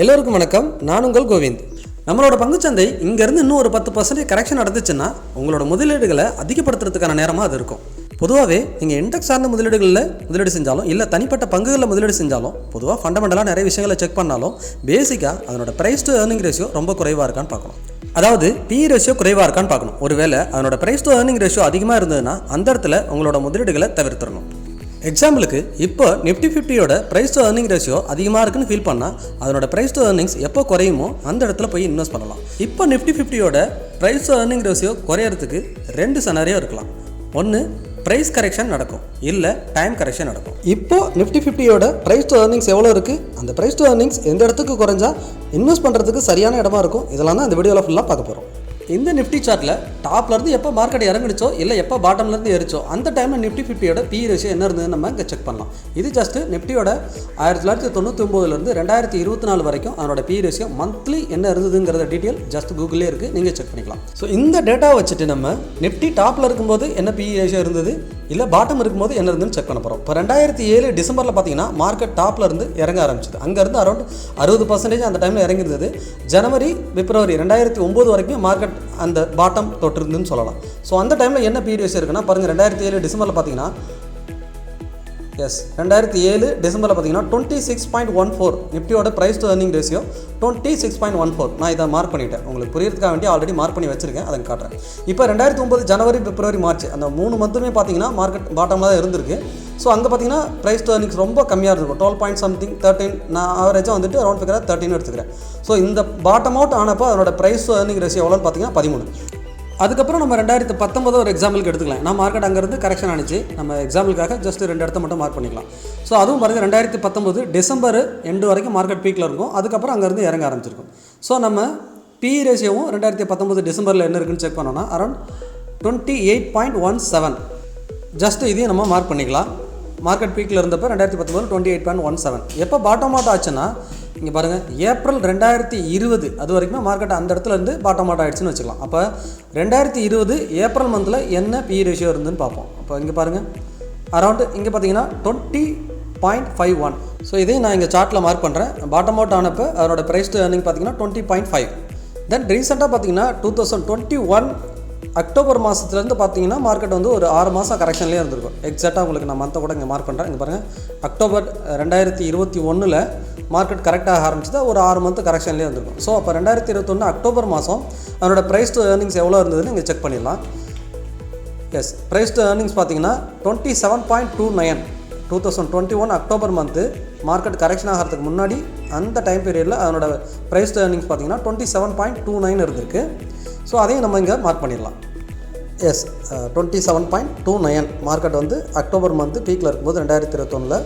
எல்லோருக்கும் வணக்கம். நான் உங்கள் கோவிந்த். நம்மளோட பங்குச்சந்தை இங்கேருந்து இன்னும் ஒரு பத்து பர்சன்டேஜ் கரெக்ஷன் நடந்துச்சுன்னா உங்களோட முதலீடுகளை அதிகப்படுத்துறதுக்கான நேரமாக அது இருக்கும். பொதுவாகவே நீங்கள் இண்டெக்ஸ் சார்ந்த முதலீடுகளில் முதலீடு செஞ்சாலும் இல்லை தனிப்பட்ட பங்குகளில் முதலீடு செஞ்சாலும் பொதுவாக ஃபண்டமெண்டலாக நிறைய விஷயங்களை செக் பண்ணாலும் பேசிக்காக அதனோட ப்ரைஸ் டு ஏர்னிங் ரேஷியோ ரொம்ப குறைவாக இருக்கான்னு பார்க்கணும். அதாவது பி ரேஷியோ குறைவாக இருக்கான்னு பார்க்கணும். ஒருவேளை அதனோட ப்ரைஸ் டு ஏர்னிங் ரேஷியோ அதிகமாக இருந்ததுன்னா அந்த இடத்துல உங்களோட முதலீடுகளை தவிர்த்திடணும். எக்ஸாம்பிளுக்கு இப்போ நிஃப்டி ஃபிஃப்டியோட ப்ரைஸ் டு ஏர்னிங் ரேஷியோ அதிகமாக இருக்குன்னு ஃபீல் பண்ணால் அதனோட ப்ரைஸ் டு ஏர்னிங்ஸ் எப்போ குறையுமோ அந்த இடத்துல போய் இன்வெஸ்ட் பண்ணலாம். இப்போ நிஃப்டி ஃபிஃப்டியோட ப்ரைஸ் டு ஏர்னிங் ரேஷியோ குறையறதுக்கு ரெண்டு சனாரியோ இருக்கலாம். ஒன்று ப்ரைஸ் கரெக்ஷன் நடக்கும். இல்லை டைம் கரெக்ஷன் நடக்கும். இப்போ நிஃப்டி ஃபிஃப்டியோட ப்ரைஸ் டு ஏர்னிங்ஸ் எவ்வளோ இருக்குது அந்த ப்ரைஸ் டு ஏர்னிங்ஸ் எந்த இடத்துக்கு குறைஞ்சா இன்வெஸ்ட் பண்ணுறதுக்கு சரியான இடமா இருக்கும்? இதெல்லாம் தான் இந்த வீடியோவில் ஃபுல்லாக பார்க்க போகிறோம் இந்த நிஃப்டி சார்ட்டில் டாப்லேருந்து எப்போ மார்க்கெட் இறங்குச்சோ இல்லை எப்போ பாட்டம்லேருந்து ஏறிச்சோ அந்த டைமில் நிஃப்டி ஃபிஃப்டியோட பி ரேஷியோ என்ன இருந்ததுன்னு நம்ம இங்கே செக் பண்ணலாம். இது ஜஸ்ட் நிஃப்டியோட ஆயிரத்தி தொள்ளாயிரத்தி தொண்ணூற்றி ஒம்போதுலேருந்து ரெண்டாயிரத்தி இருபத்தி நாலு வரைக்கும் அதனோட பி ரேஷியோ மந்த்லி என்ன இருந்ததுங்கிறத டீட்டெயில் ஜஸ்ட் கூகுளே இருக்குது நீங்கள் செக் பண்ணிக்கலாம். ஸோ இந்த டேட்டாவை வச்சுட்டு நம்ம நிஃப்டி டாப்பில் இருக்கும்போது என்ன பி ரேஷியோ இருந்தது இல்லை பாட்டம் இருக்கும்போது என்ன இருந்துன்னு செக் பண்ண போகிறோம் இப்போ ரெண்டாயிரத்தி ஏழு டிசம்பரில் பார்த்தீங்கன்னா மார்க்கெட் டாப்பில் இருந்து இறங்க ஆரம்பிச்சது. அங்கேருந்து அரௌண்ட் அறுபது பர்சன்டேஜ் அந்த டைமில் இறங்கிருந்தது ஜனவரி பிப்ரவரி ரெண்டாயிரத்தி ஒம்பது வரைக்கும் மார்க்கெட் அந்த பாட்டம் தொட்டிருந்துன்னு சொல்லலாம். ஸோ அந்த டைமில் என்ன பீரியட்ஸ் இருக்குன்னா பாருங்கள் ரெண்டாயிரத்தி ஏழு டிசம்பரில் பார்த்தீங்கன்னா எஸ் ரெண்டாயிரத்தி ஏழு டிசம்பரில் பார்த்தீங்கன்னா twenty six point one four நிஃப்டியோட price to earning ratio twenty six point one four நான் இதை மார்க் பண்ணிட்டேன். உங்களுக்கு புரியறதுக்காக வேண்டி ஆல்ரெடி மார்க் பண்ணி வச்சிருக்கேன். அதை காட்டுறேன். இப்போ ரெண்டாயிரத்தி ஒம்பது ஜனவரி பிப்ரவரி மார்ச் அந்த மூணு மந்த்துமே பார்த்தீங்கன்னா மார்க்கெட் பாட்டமில் தான் இருந்திருக்கு. ஸோ அங்கே பார்த்தீங்கன்னா ப்ரைஸ் டு ஏர்னிங்ஸ் ரொம்ப கம்மியாக இருக்கும். டுவெல் பாயிண்ட் சம்திங் தேர்ட்டின் நான் ஆவரேஜாக வந்துட்டு அரௌண்ட் ஃபிகராக தேர்ட்டின் எடுத்துக்கிறேன். ஸோ இந்த பாட்டம் அவுட் ஆனப்போ அதனோட ப்ரைஸ் டு ஏர்னிங் ரேஷியோ எவ்வளோன்னு பார்த்தீங்கன்னா பதிமூணு. அதுக்கப்புறம் நம்ம ரெண்டாயிரத்து பத்தொம்பது ஒரு எக்ஸாம்பிளுக்கு எடுத்துக்கலாம். நான் மார்க்கெட் அங்கேருந்து கரெக்ஷன் ஆனிச்சு நம்ம எக்ஸாம்பிளுக்காக ஜஸ்ட் ரெண்டு இடத்த மட்டும் மார்க் பண்ணிக்கலாம். ஸோ அதுவும் பாருங்கள் ரெண்டாயிரத்து பத்தொம்பது டிசம்பர் எண்டு வரைக்கும் மார்க்கெட் பீக்கில் இருக்கும். அதுக்கப்புறம் அங்கேருந்து இறங்க ஆரம்பிச்சிருக்கும். ஸோ நம்ம பி ரேஷியோவும் ரெண்டாயிரத்தி பத்தொம்பது டிசம்பரில் என்ன இருக்குன்னு செக் பண்ணோன்னா around twenty eight point one seven just இதையும் நம்ம மார்க் பண்ணிக்கலாம். மார்க்கெட் பீக்கில் இருந்தப்போ ரெண்டாயிரத்தி பத்தொம்பது twenty eight point one seven எப்போ பாட்டம் அவுட் ஆச்சுன்னா இங்கே பாருங்கள் ஏப்ரல் ரெண்டாயிரத்தி இருபது அது வரைக்குமே மார்க்கெட் அந்த இடத்துல இருந்து பாட்டம் அவுட் ஆயிடுச்சுன்னு வச்சுக்கலாம். அப்போ ரெண்டாயிரத்தி இருபது ஏப்ரல் மந்தில் என்ன பி ரேஷியோ இருந்துன்னு பார்ப்போம். அப்போ இங்கே பாருங்கள் அரவுண்டு இங்கே பார்த்தீங்கன்னா twenty point five one so இதையும் நான் இங்கே சார்ட்டில் மார்க் பண்ணுறேன் பாட்டம் அவுட் ஆனப்போ அதோட ப்ரைஸ் டு பார்த்தீங்கன்னா டுவெண்ட்டி பாயிண்ட் ஃபைவ் தென் ரீசெண்டாக பார்த்தீங்கன்னா two thousand twenty one October மாதத்துலேருந்து பார்த்தீங்கன்னா மார்க்கெட் வந்து ஒரு ஆறு மாதம் கரெக்ஷன்லேயே இருந்திருக்கும். எக்ஸாக்டாக உங்களுக்கு நான் மந்த்தை கூட இங்கே மார்க் பண்ணுறேன் இங்கே பாருங்கள் அக்டோபர் ரெண்டாயிரத்தி இருபத்தி ஒன்றில் மார்க்கெட் கரெக்டாக ஆரம்பிச்சது. ஒரு ஆறு மந்த் கரெக்ஷன்லேயே இருந்திருக்கும். ஸோ அப்போ ரெண்டாயிரத்தி இருபத்தொன்று அக்டோபர் மாதம் அதனோட ப்ரைஸ் டு ஏர்னிங்ஸ் எவ்வளோ இருந்ததுன்னு இங்கே செக் பண்ணிடலாம். எஸ் ப்ரைஸ் டு ஏர்னிங்ஸ் பார்த்தீங்கன்னா twenty seven point two nine two thousand twenty one October month market correction ஆகிறதுக்கு முன்னாடி அந்த டைம் பீரியடில் அதனோட ப்ரைஸ் டு பார்த்தீங்கன்னா twenty seven point two nine இருந்திருக்கு. ஸோ அதையும் நம்ம இங்கே மார்க் பண்ணிடலாம். Yes twenty seven point two nine market வந்து அக்டோபர் மந்த்து பீக்கில் இருக்கும்போது ரெண்டாயிரத்தி இருபத்தொன்னில்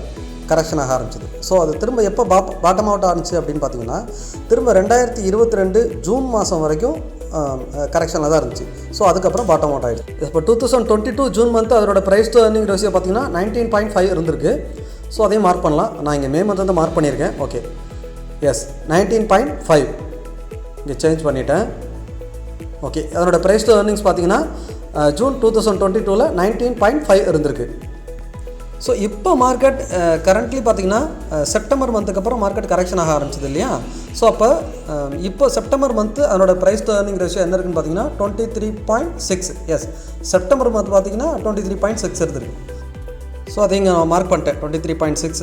கரெக்ஷன் ஆக ஆரம்பிச்சது. ஸோ அது திரும்ப எப்போ பாப் பாட்டம் அவுட் ஆரம்பிச்சு அப்படின்னு பார்த்தீங்கன்னா திரும்ப ரெண்டாயிரத்தி இருபத்தி ரெண்டு ஜூன் மாதம் வரைக்கும் um, uh, கரெக்ஷனில் தான் இருந்துச்சு. ஸோ அதுக்கப்புறம் பாட்டம் அவுட் ஆகிடுச்சு இப்போ two thousand twenty two June month அதோட ப்ரைஸ் டு earning ரேஷியோ பார்த்தீங்கன்னா நைன்டீன் பாயிண்ட் ஃபைவ் இருந்திருக்கு. ஸோ அதையும் மார்க் பண்ணலாம். நான் இங்கே மே மந்த் வந்து மார்க் பண்ணியிருக்கேன். Okay yes nineteen point five இங்கே சேஞ்ச் பண்ணிட்டேன். ஓகே அதனோட ப்ரைஸ் டு ஏர்னிங்ஸ் பார்த்தீங்கன்னா ஜூன் டூ தௌசண்ட் டுவெண்ட்டி டூவில் நைன்டீன் பாயிண்ட் ஃபைவ் இருந்திருக்கு. ஸோ இப்போ மார்க்கெட் கரண்ட்லி பார்த்தீங்கன்னா செப்டம்பர் மந்த்துக்கு அப்புறம் மார்க்கெட் கரெக்ஷன் ஆக ஆரம்பிச்சது இல்லையா? ஸோ அப்போ இப்போ செப்டம்பர் மந்த்து அதனோட ப்ரைஸ் டு ஏர்னிங் ரேஷியோ என்ன இருக்குன்னு பார்த்தீங்கன்னா twenty three point six yes September month பார்த்தீங்கன்னா டுவெண்ட்டி த்ரீ பாயிண்ட் சிக்ஸ் இருந்திருக்கு. ஸோ அதை இங்கே நான் மார்க் பண்ணிட்டேன் twenty three point six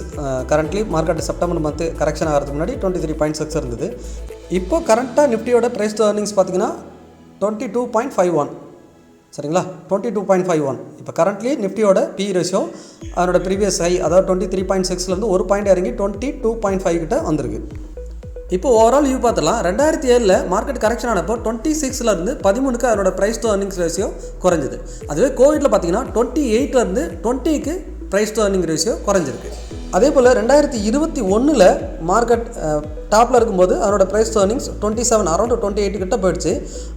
currently market September month correction ஆகிறதுக்கு முன்னாடி டுவெண்ட்டி த்ரீ பாயிண்ட் சிக்ஸ் இருந்தது. இப்போ கரண்ட்டாக நிஃப்டியோட ப்ரைஸ் டு ஏர்னிங்ஸ் பார்த்தீங்கன்னா twenty two point five one சரிங்களா? Twenty two point five one இப்போ கரண்ட்லி நிஃப்டியோட பி ரேஷியோ அதனோட ப்ரீவியஸ் ஹை அதாவது டுவெண்ட்டி த்ரீ பாயிண்ட் சிக்ஸ்லேருந்து ஒரு பாயிண்ட் இறங்கி டுவெண்ட்டி டூ பாயிண்ட் ஃபைவ் கிட்ட வந்திருக்கு. இப்போ ஓவரால் வியூ பார்த்தலாம் ரெண்டாயிரத்தி ஏழில் மார்க்கெட் கரெக்ஷன் ஆனப்போ டுவெண்ட்டி சிக்ஸ்லேருந்து பதிமூணுக்கு அதனோட ப்ரைஸ் டு அர்னிங்ஸ் ரேஷியோ குறைஞ்சிது. அதுவே கோவிட்டில் பார்த்தீங்கன்னா டுவெண்ட்டி எயிட்லேருந்து டுவெண்ட்டிக்கு ப்ரைஸ் டு அர்னிங் ரேஷியோ குறைஞ்சிருக்கு. அதே போல் ரெண்டாயிரத்தி இருபத்தி ஒன்றில் மார்க்கெட் டாப்பில் இருக்கும்போது அதனோட price earnings twenty seven around twenty eight கிட்ட போயிடுச்சு.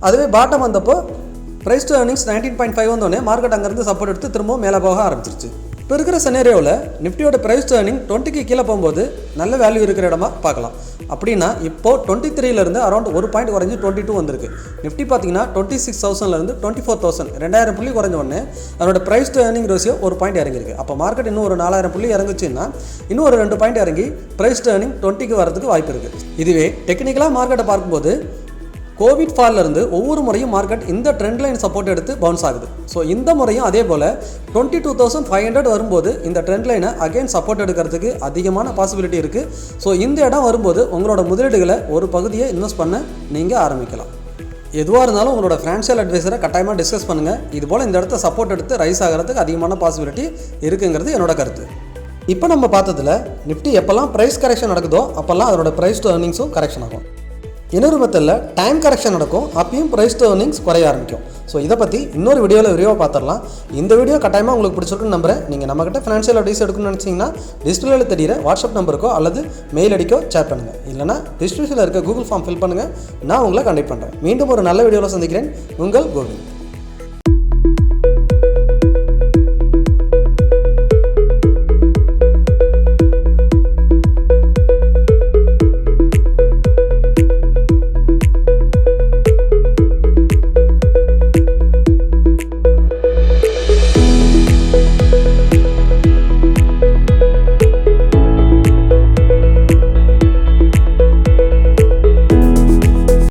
அதுவே பாட்டம் வந்தப்போ price to earnings nineteen point five வந்தோடனே மார்க்கெட் அங்கேருந்து சப்போர்ட் எடுத்து திரும்பவும் மேலே போக ஆரம்பிச்சிருச்சு. இப்போ இருக்கிற செனேரியோவில் நிஃப்டியோட ப்ரைஸ் டேர்னிங் டுவெண்ட்டிக்கு கீழே போகும்போது நல்ல வேல்யூ இருக்கிற இடமா பார்க்கலாம். அப்படின்னா இப்போ டுவெண்ட்டி த்ரீலேருந்து அரௌண்ட் ஒரு பாயிண்ட் குறைஞ்சி டுவெண்ட்டி டூ வந்திருக்கு. நிஃப்டி பார்த்தீங்கன்னா டுவெண்ட்டி சிக்ஸ் தௌசண்ட்லேருந்து டுவெண்ட்டி ஃபோர் தௌசண்ட் ரெண்டாயிரம் புள்ளி குறைஞ்ச உடனே அதோட ப்ரைஸ் டேர்னிங் ரேஷியோ ஒரு பாயிண்ட் இறங்கிருக்கு அப்போ மார்க்கெட் இன்னும் ஒரு நாலாயிரம் புள்ளி இறங்குச்சுன்னா இன்னும் ஒரு ரெண்டு பாயிண்ட் இறங்கி ப்ரைஸ் டேர்னிங் டுவெண்ட்டிக்கு வரதுக்கு வாய்ப்பு இருக்குது இதுவே டெக்னிக்கலாக மார்க்கெட்டை பார்க்கும்போது கோவிட் ஃபால்ல இருந்து ஒவ்வொரு முறையும் மார்க்கெட் இந்த ட்ரெண்ட் லைன் சப்போர்ட் எடுத்து பவுன்ஸ் ஆகுது. ஸோ இந்த முறையும் அதே போல் twenty two thousand five hundred வரும்போது இந்த ட்ரெண்ட் லைனை அகைன் சப்போர்ட் எடுக்கிறதுக்கு அதிகமான பாசிபிலிட்டி இருக்குது ஸோ இந்த இடம் வரும்போது உங்களோட முதலீடுகளை ஒரு பகுதியை இன்வெஸ்ட் பண்ண நீங்கள் ஆரம்பிக்கலாம். எதுவாக இருந்தாலும் உங்களோட ஃபினான்ஷியல் அட்வைசரை கட்டாயமாக டிஸ்கஸ் பண்ணுங்கள் இது போல் இந்த இடத்த சப்போர்ட் எடுத்து ரைஸ் ஆகிறதுக்கு அதிகமான பாசிபிலிட்டி இருக்குங்கிறது என்னோட கருத்து. இப்போ நம்ம பார்த்ததுல நிஃப்டி எப்போல்லாம் ப்ரைஸ் கரெக்ஷன் நடக்குதோ அப்போல்லாம் அதோட ப்ரைஸ் டு ஏர்னிங்ஸும் கரெக்ஷன் ஆகும். இன்னொரு மெத்தடில் டைம் கரெக்ஷன் நடக்கும் அப்பயும் ப்ரைஸ் டு குறைய ஆரம்பிக்கும். ஸோ இதை பற்றி இன்னொரு வீடியோவில் விரிவாக பார்த்துடலாம் இந்த வீடியோ கட்டாயமாக உங்களுக்கு பிடிச்சிருக்குன்னு நம்புறேன். நீங்கள் நம்மகிட்ட ஃபினான்ஷியல் அட்வைஸ் எடுக்கணும்னு நினச்சிங்கன்னா டிஸ்பிளேல தெரியிற வாட்ஸ்அப் நம்பருக்கோ அல்லது மெயில் அடிக்கோ சேட் பண்ணுங்கள் இல்லைனா டிஸ்கிரிப்ஷனில் இருக்க கூகுள் ஃபார்ம் ஃபில் பண்ணுங்கள் நான் உங்களை கண்டக்ட் பண்ணுறேன் மீண்டும் ஒரு நல்ல வீடியோவில் சந்திக்கிறேன். உங்கள் கோவிந்த்.